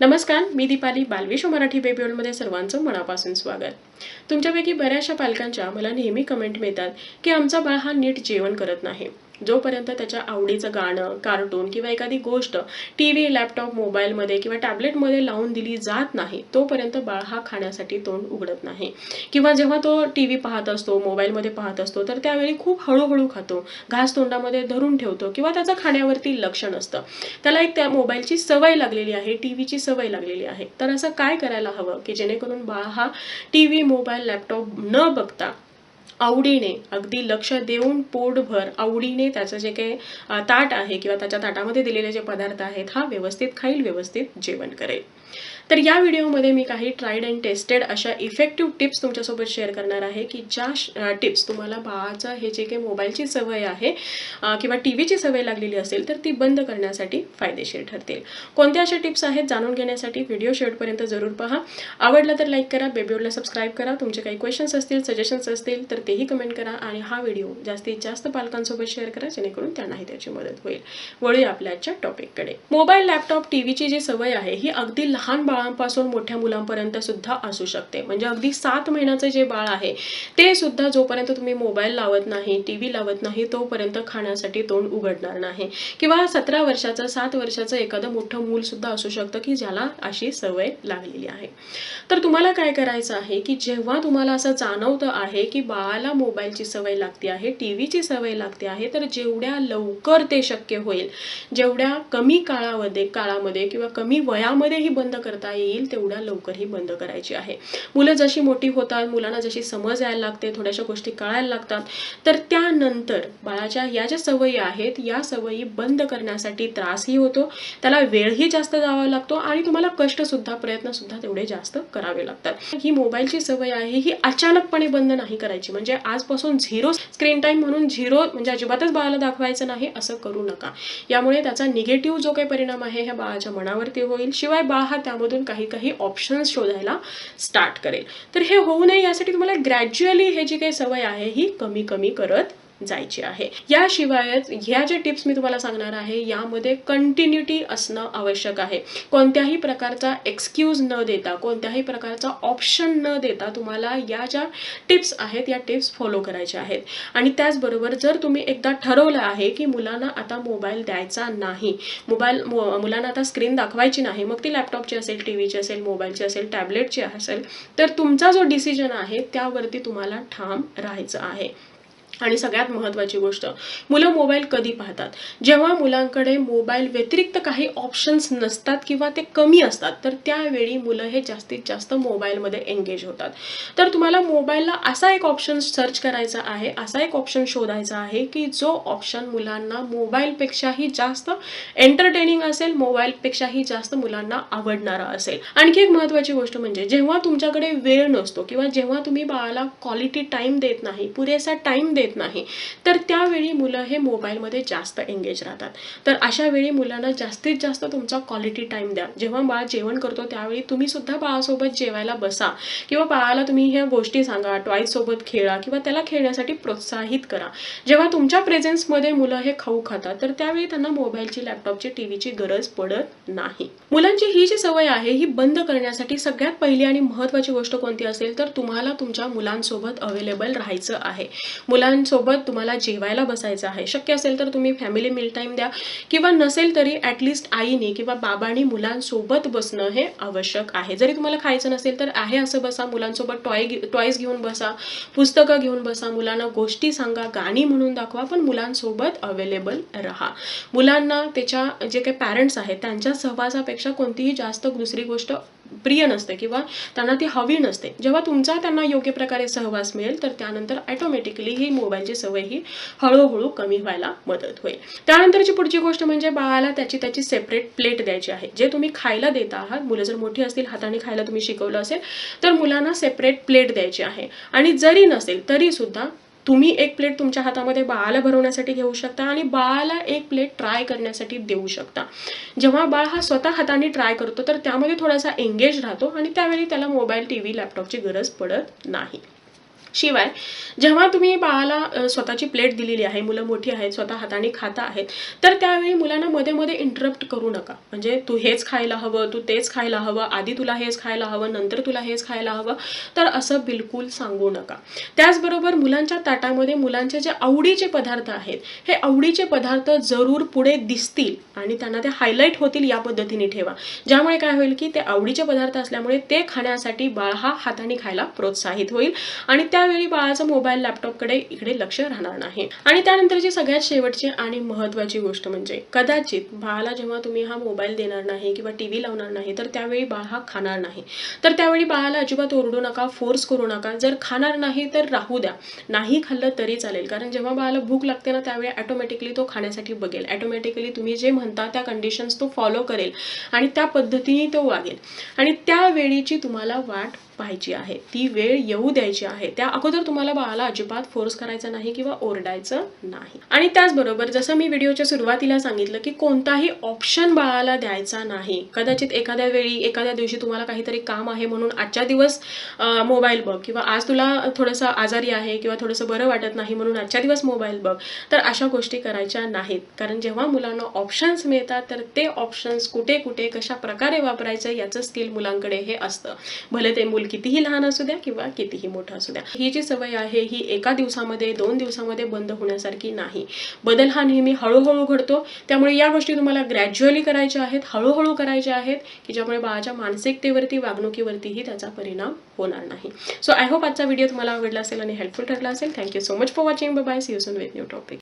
नमस्कार मी दीपाली बालविश्व हो मराठी बेबी वर्ल्डमध्ये सर्वांचं मनापासून स्वागत. तुमच्यापैकी बऱ्याचशा पालकांच्या मला नेहमी कमेंट मिळतात की आमचा बाळ हा नीट जेवण करत नाही. जोपर्यंत त्याच्या आवडीचं गाणं कार्टून किंवा एखादी गोष्ट टी व्ही लॅपटॉप मोबाईलमध्ये किंवा टॅबलेटमध्ये लावून दिली जात नाही तोपर्यंत बाळ हा खाण्यासाठी तोंड उघडत नाही. किंवा जेव्हा तो टी व्ही पाहत असतो मोबाईलमध्ये पाहत असतो तर त्यावेळी खूप हळूहळू खातो. घास तोंडामध्ये धरून ठेवतो किंवा त्याचं खाण्यावरती लक्ष नसतं त्याला एक त्या मोबाईलची सवय लागलेली आहे टी व्हीची सवय लागलेली आहे. तर असं काय करायला हवं की जेणेकरून बाळ हा टी व्ही मोबाईल लॅपटॉप न बघता आवडीने अगदी लक्ष देऊन पोटभर आवडीने त्याचं जे काही ताट आहे किंवा त्याच्या ताटामध्ये दिलेले जे पदार्थ आहेत हा व्यवस्थित खाईल व्यवस्थित जेवण करेल. तर या व्हिडिओमध्ये मी काही ट्राईड अँड टेस्टेड अशा इफेक्टिव्ह टिप्स तुमच्यासोबत शेअर करणार आहे की ज्या टिप्स तुम्हाला बाळाचं हे जे काही मोबाईलची सवय आहे किंवा टी व्हीची सवय लागलेली असेल तर ती बंद करण्यासाठी फायदेशीर ठरतील. कोणत्या अशा टिप्स आहेत जाणून घेण्यासाठी व्हिडिओ शेवटपर्यंत जरूर पहा. आवडला तर लाईक करा बेबीवरला सबस्क्राईब करा. तुमचे काही क्वेश्चन्स असतील सजेशन्स असतील तर तेही कमेंट करा आणि हा व्हिडिओ जास्तीत जास्त पालकांसोबत शेअर करा जेणेकरून त्यांनाही त्याची मदत होईल. वळूया आपल्या आजच्या टॉपिककडे मोबाईल लॅपटॉप टी व्हीची जी सवय आहे ही अगदी लहान बाळ बाळांपासून मोठ्या मुलांपर्यंत सुद्धा असू शकते. म्हणजे अगदी सात महिन्याचं जे बाळ आहे ते सुद्धा जोपर्यंत तुम्ही मोबाईल लावत नाही टी व्ही लावत नाही तोपर्यंत खाण्यासाठी तोंड उघडणार नाही. किंवा सतरा वर्षाचं सात वर्षाचं एखादं मोठं मूल सुद्धा असू शकतं की ज्याला अशी सवय लागलेली आहे. तर तुम्हाला काय करायचं आहे की जेव्हा तुम्हाला असं जाणवतं आहे की बाळाला मोबाईलची सवय लागते आहे टी व्हीची सवय लागते आहे तर जेवढ्या लवकर ते शक्य होईल जेवढ्या कमी काळामध्ये काळामध्ये किंवा कमी वयामध्ये ही बंद करता येईल तेवढ्या लवकर ही बंद करायची आहे. मुलं जशी मोठी होतात मुलांना जशी समज यायला लागते थोड्याशा गोष्टी कळायला लागतात तर त्यानंतर बाळाच्या या ज्या सवयी आहेत या सवयी बंद करण्यासाठी त्रासही होतो त्याला वेळही जास्त जावा लागतो आणि तुम्हाला कष्ट सुद्धा प्रयत्न सुद्धा तेवढे जास्त करावे लागतात. ही मोबाईलची सवय आहे ही अचानकपणे बंद नाही करायची. म्हणजे आजपासून झिरो स्क्रीन टाइम म्हणून झिरो म्हणजे अजिबातच बाळाला दाखवायचं नाही असं करू नका. यामुळे त्याचा निगेटिव्ह जो काही परिणाम आहे ह्या बाळाच्या मनावरती होईल. शिवाय बाळ हा त्यामधून काही काही ऑप्शन्स शोधायला स्टार्ट करेल. तर हे होऊ नये यासाठी तुम्हाला ग्रॅज्युअली हे जी काही सवय आहे ही कमी कमी करत जायची आहे. याशिवाय ह्या ज्या टिप्स मी तुम्हाला सांगणार आहे यामध्ये कंटिन्युटी असणं आवश्यक आहे. कोणत्याही प्रकारचा एक्सक्यूज न देता कोणत्याही प्रकारचा ऑप्शन न देता तुम्हाला या ज्या टिप्स आहेत या टिप्स फॉलो करायच्या आहेत. आणि त्याचबरोबर जर तुम्ही एकदा ठरवलं आहे की मुलांना आता मोबाईल द्यायचा नाही मोबाईल मुलांना आता स्क्रीन दाखवायची नाही मग ती लॅपटॉपची असेल टी व्हीची असेल मोबाईलची असेल टॅबलेटची असेल तर तुमचा जो डिसिजन आहे त्यावरती तुम्हाला ठाम राहायचं आहे. आणि सगळ्यात महत्त्वाची गोष्ट मुलं मोबाईल कधी पाहतात? जेव्हा मुलांकडे मोबाईल व्यतिरिक्त काही ऑप्शन्स नसतात किंवा ते कमी असतात तर त्यावेळी मुलं हे जास्तीत जास्त मोबाईलमध्ये एंगेज होतात. तर तुम्हाला मोबाईलला असा एक ऑप्शन सर्च करायचा आहे असा एक ऑप्शन शोधायचा आहे की जो ऑप्शन मुलांना मोबाईलपेक्षाही जास्त एंटरटेनिंग असेल मोबाईलपेक्षाही जास्त मुलांना आवडणारा असेल. आणखी एक महत्त्वाची गोष्ट म्हणजे जेव्हा तुमच्याकडे वेळ नसतो किंवा जेव्हा तुम्ही बाळाला क्वालिटी टाईम देत नाही पुरेसा टाईम देत नाही. तर त्यावेळी मुलं हे मोबाईलमध्ये जास्त एंगेज राहतात. तर अशा वेळी मुलांना जास्तीत जास्त तुमचा क्वालिटी टाइम द्या. जेव्हा बाळ जेवण करतो त्यावेळी तुम्ही सुद्धा बाळासोबत जेवायला बसा. किंवा बाळाला तुम्ही ह्या गोष्टी सांगा टॉईजसोबत खेळा किंवा त्याला खेळण्यासाठी प्रोत्साहित करा. जेव्हा तुमच्या प्रेझेन्समध्ये मुलं हे खाऊ खातात तर त्यावेळी त्यांना मोबाईलची लॅपटॉपची टीव्हीची गरज पडत नाही. मुलांची ही जी सवय आहे ही बंद करण्यासाठी सगळ्यात पहिली आणि महत्त्वाची गोष्ट कोणती असेल तर तुम्हाला तुमच्या मुलांसोबत अवेलेबल राहायचं आहे. मुलां मुलांसोबत तुम्हाला जेवायला बसायचं आहे. शक्य असेल तर तुम्ही फॅमिली मिल टाईम द्या. किंवा नसेल तरी ॲटलिस्ट आईने किंवा बाबांनी मुलांसोबत बसणं हे आवश्यक आहे. जरी तुम्हाला खायचं नसेल तर आहे असं बसा. मुलांसोबत टॉय टॉईज घेऊन बसा. पुस्तकं घेऊन बसा. मुलांना गोष्टी सांगा. गाणी म्हणून दाखवा. पण मुलांसोबत अवेलेबल राहा. मुलांना त्याच्या जे काही पॅरेंट्स आहेत त्यांच्या सहवासापेक्षा कोणतीही जास्त दुसरी गोष्ट प्रिय नसते किंवा त्यांना ती हवी नसते. जेव्हा तुमचा त्यांना योग्य प्रकारे सहवास मिळेल तर त्यानंतर ॲटोमॅटिकली ही मोबाईलची सवय ही हळूहळू कमी व्हायला मदत होईल. त्यानंतरची पुढची गोष्ट म्हणजे बाळाला त्याची त्याची सेपरेट प्लेट द्यायची आहे. जे तुम्ही खायला देत आहात मुलं जर मोठी असतील हाताने खायला तुम्ही शिकवलं असेल तर मुलांना सेपरेट प्लेट द्यायची आहे. आणि जरी नसेल तरीसुद्धा तुम्ही एक प्लेट तुमच्या हातामध्ये बाळाला भरवण्यासाठी घेऊ शकता आणि बाळाला एक प्लेट ट्राय करण्यासाठी देऊ शकता. जेव्हा बाळ हा स्वतः हाताने ट्राय करतो तर त्यामध्ये थोडासा एंगेज राहतो आणि त्यावेळी त्याला मोबाईल टी व्ही लॅपटॉपची गरज पडत नाही. शिवाय जेव्हा तुम्ही बाळाला स्वतःची प्लेट दिलेली आहे मुलं मोठी आहेत स्वतः हाताने खाता आहेत तर त्यावेळी मुलांना मध्ये मध्ये इंटरप्ट करू नका. म्हणजे तू हेच खायला हवं तू तेच खायला हवं आधी तुला हेच खायला हवं नंतर तुला हेच खायला हवं तर असं बिलकुल सांगू नका. त्याचबरोबर मुलांच्या ताटामध्ये मुलांचे जे आवडीचे पदार्थ आहेत हे आवडीचे पदार्थ जरूर पुढे दिसतील आणि त्यांना ते हायलाईट होतील या पद्धतीने ठेवा. ज्यामुळे काय होईल की ते आवडीचे पदार्थ असल्यामुळे ते खाण्यासाठी बाळ हा हाताने खायला प्रोत्साहित होईल आणि त्यावेळी बाळाचं मोबाईल लॅपटॉपकडे इकडे लक्ष राहणार नाही. आणि त्यानंतरची सगळ्यात शेवटची आणि महत्वाची गोष्ट म्हणजे कदाचित बाळाला जेव्हा तुम्ही हा मोबाईल देणार नाही किंवा टी व्ही लावणार नाही तर त्यावेळी बाळ हा खाणार नाही. तर त्यावेळी बाळाला अजिबात ओरडू नका फोर्स करू नका. जर खाणार नाही तर राहू द्या. नाही खाल्लं तरी चालेल. कारण जेव्हा बाळाला भूक लागते ना त्यावेळी ॲटोमॅटिकली तो खाण्यासाठी बघेल. ॲटोमॅटिकली तुम्ही जे म्हणता त्या कंडिशन्स तो फॉलो करेल. आणि त्या पद्धतीने तो वागेल. आणि त्यावेळीची तुम्हाला वाट पाहायची आहे. ती वेळ येऊ द्यायची आहे. त्या अगोदर तुम्हाला बाळाला अजिबात फोर्स करायचा नाही किंवा ओरडायचं नाही. आणि त्याचबरोबर जसं मी व्हिडिओच्या सुरुवातीला सांगितलं की कोणताही ऑप्शन बाळाला द्यायचा नाही. कदाचित एखाद्या वेळी एखाद्या दिवशी तुम्हाला काहीतरी काम आहे म्हणून आजच्या दिवस मोबाईल बघ किंवा आज तुला थोडंसं आजारी आहे किंवा थोडंसं बरं वाटत नाही म्हणून आजच्या दिवस मोबाईल बघ तर अशा गोष्टी करायच्या नाहीत. कारण जेव्हा मुलांना ऑप्शन्स मिळतात तर ते ऑप्शन्स कुठे कुठे कशा प्रकारे वापरायचं याचं स्किल मुलांकडे हे असतं. भले ते मुल कितीही लहान असू द्या किंवा कितीही मोठा असू द्या ही जी सवय आहे ही एका दिवसामध्ये दोन दिवसामध्ये बंद होण्यासारखी नाही. बदल हा नेहमी हळूहळू घडतो. त्यामुळे या गोष्टी तुम्हाला ग्रॅज्युअली करायच्या आहेत हळूहळू करायच्या आहेत की ज्यामुळे बाळाच्या मानसिकतेवरती वागणुकीवरतीही त्याचा परिणाम होणार नाही. सो आय होप आजचा व्हिडिओ तुम्हाला आवडला असेल आणि हेल्पफुल ठरला असेल. Thank you so much for watching bye see you soon with new topic